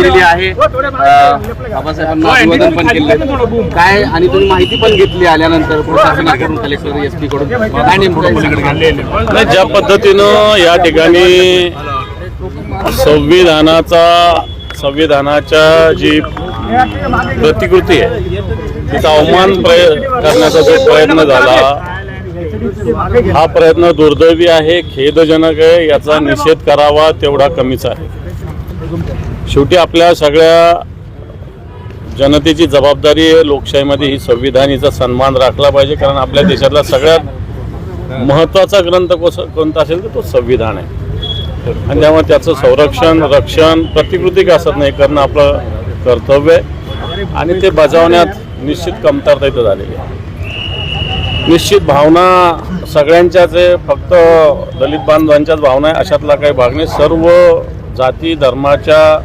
केलेली आहे. अं, बाबासाहेबांना अभिवादन पण केलं काय आणि तुम्ही माहिती पण घेतली आल्यानंतर प्रशासनाकडून कलेक्टर एस पी कडून. काय नेमकं नाही ज्या पद्धतीनं या ठिकाणी संविधानाचा संविधानाच्या जी प्रतिकृती आहे तिचा अवमान प्रय करण्याचा जो प्रयत्न झाला हा प्रयत्न दुर्दैवी आहे खेदजनक आहे याचा निषेध करावा तेवढा कमीच आहे. शेवटी आपल्या सगळ्या जनतेची जबाबदारी आहे लोकशाहीमध्ये ही संविधानीचा सन्मान राखला पाहिजे कारण आपल्या देशातला सगळ्यात महत्त्वाचा ग्रंथ कोस कोणता असेल तर तो संविधान आहे. आणि त्यामुळे त्याचं संरक्षण रक्षण प्रतिकृती असत नाही करणं आपलं कर्तव्य आहे. आणि ते बजावण्यात निश्चित कमतरता इथं झालेली आहे. निश्चित भावना सगळ्यांच्याच आहे फक्त दलित बांधवांच्याच भावना आहे अशातला काही भाग नाही. सर्व जाती धर्माच्या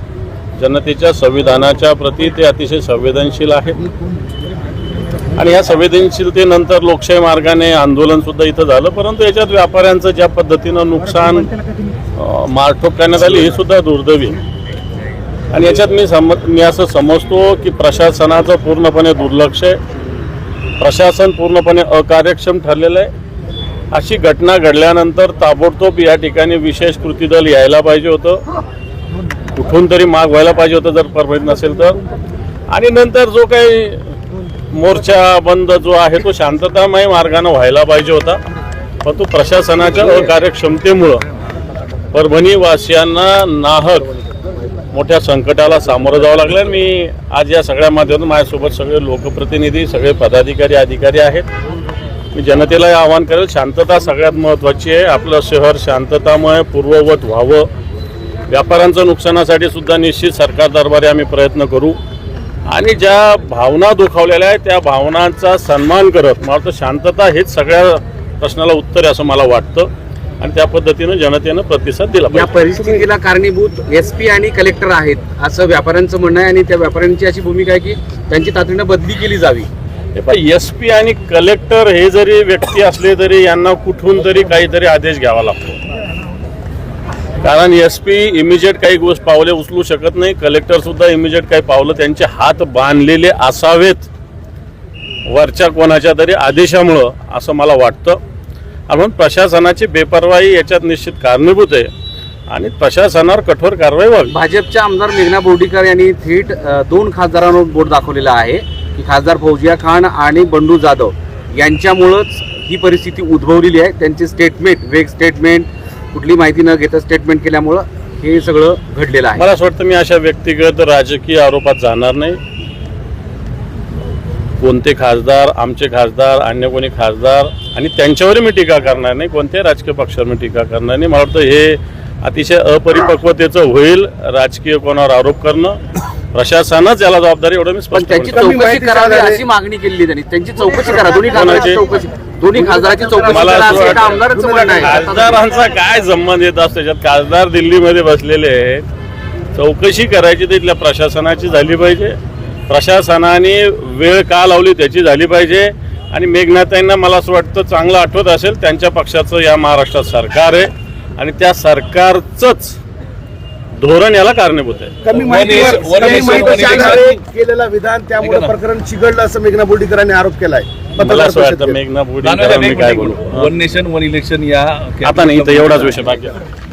जनतेच्या संविधानाच्या प्रती ते अतिशय संवेदनशील आहेत आणि या संवेदनशीलतेनंतर लोकशाही मार्गाने आंदोलनसुद्धा इथं झालं परंतु याच्यात व्यापाऱ्यांचं ज्या पद्धतीनं नुकसान मारठोक करण्यात आली हे सुद्धा दुर्दैवी. आणि याच्यात मी सम मी असं समजतो की प्रशासनाचं पूर्णपणे दुर्लक्ष आहे. प्रशासन पूर्णपणे अकार्यक्षम ठरलेलं आहे. अशी घटना घडल्यानंतर ताबडतोब या ठिकाणी विशेष कृती दल यायला पाहिजे होतं. कुठून तरी माग व्हायला पाहिजे होतं जर परमिट नसेल तर. आणि नंतर जो काही मोर्चा बंद जो आहे तो शांततामय मार्गाने व्हायला पाहिजे होता. परंतु प्रशासनाच्या अकार्यक्षमतेमुळं परभणी वासियांना नाहक मोठ्या संकटाला सामोरं जावं लागलं. मी आज या सगळ्या माध्यमातून माझ्यासोबत सगळे लोकप्रतिनिधी सगळे पदाधिकारी अधिकारी आहेत. मी जनतेला आवाहन करेल शांतता सगळ्यात महत्त्वाची आहे. आपलं शहर शांततामय पूर्ववत व्हावं. व्यापाऱ्यांचं नुकसानासाठी सुद्धा निश्चित सरकार दरबारी आम्ही प्रयत्न करू. आणि ज्या भावना दुखावलेल्या आहेत त्या भावनांचा सन्मान करत मला वाटतं शांतता हेच सगळ्या प्रश्नाला उत्तर आहे असं मला वाटतं. आणि त्या पद्धतीनं जनतेनं प्रतिसाद दिला या परिस्थितीला कारणीभूत एस पी आणि कलेक्टर आहेत असं व्यापाऱ्यांचं म्हणणं आहे आणि त्या व्यापाऱ्यांची अशी भूमिका आहे की त्यांची तातडीनं बदली केली जावी. हे एस पी आणि कलेक्टर हे जरी व्यक्ती असले तरी यांना कुठून तरी काहीतरी आदेश घ्यावा लागतो. कारण एस पी इमिजिएट काही गोष्ट पावले उचलू शकत नाही. कलेक्टरसुद्धा इमिजिएट काही पावलं त्यांचे हात बांधलेले असावेत. वरच्या कोणाच्या तरी आदेशामुळं असं मला वाटतं. आपण प्रशासनाची बेपरवाही याच्यात निश्चित कारणीभूत आहे. आणि प्रशासनावर कठोर कारवाई व्हावी. भाजपच्या आमदार मेघना बोर्डीकर यांनी थेट दोन खासदारांवर बोट दाखवलेला आहे की खासदार फौजिया खान आणि बंडू जाधव यांच्यामुळंच ही परिस्थिती उद्भवलेली आहे. त्यांचे स्टेटमेंट वेग स्टेटमेंट कुठली माहिती न घेता स्टेटमेंट केल्यामुळं हे सगळं घडलेलं आहे. मला असं वाटतं मी अशा व्यक्तिगत राजकीय आरोपात जाणार नाही. कोणते खासदार आमचे खासदार अन्य कोणी खासदार आणि त्यांच्यावरही मी टीका करणार नाही कोणत्याही राजकीय पक्षावर मी टीका करणार नाही. मला वाटतं हे अतिशय अपरिपक्वतेचं होईल राजकीय कोणावर आरोप करणं. प्रशासनच याला जबाबदारी एवढं मी पण स्पष्ट त्यांची. चौकशी करावी अशी मागणी केलेली त्यांनी. त्यांची चौकशी करा दोन्ही कोणाची? चौकशी दोन्ही खासदाराची चौकशी मला करा असं असं एका वाटतं- आमदाराचं म्हणणं आहे. खासदारांचा काय संबंध येत असतो? त्याच्यात खासदार दिल्लीमध्ये बसलेले आहेत. चौकशी करायची तिथल्या प्रशासनाची झाली पाहिजे. प्रशासनाने वेळ का लावली त्याची झाली पाहिजे. आणि मेघनाथांना मला असं वाटतं चांगलं आठवत असेल त्यांच्या पक्षाचं या महाराष्ट्रात सरकार आहे. आणि त्या सरकारचंच धोरण याला कारणीभूत आहे. केलेलं विधान त्यामुळे. प्रकरण चिघडलं असं मेघना बोर्डीकरांनी आरोप केलाय. मला असं वाटतं. मेघना बोलू वन नेशन वन इलेक्शन या आता नाही इथं एवढाच विषय बाकी आहे.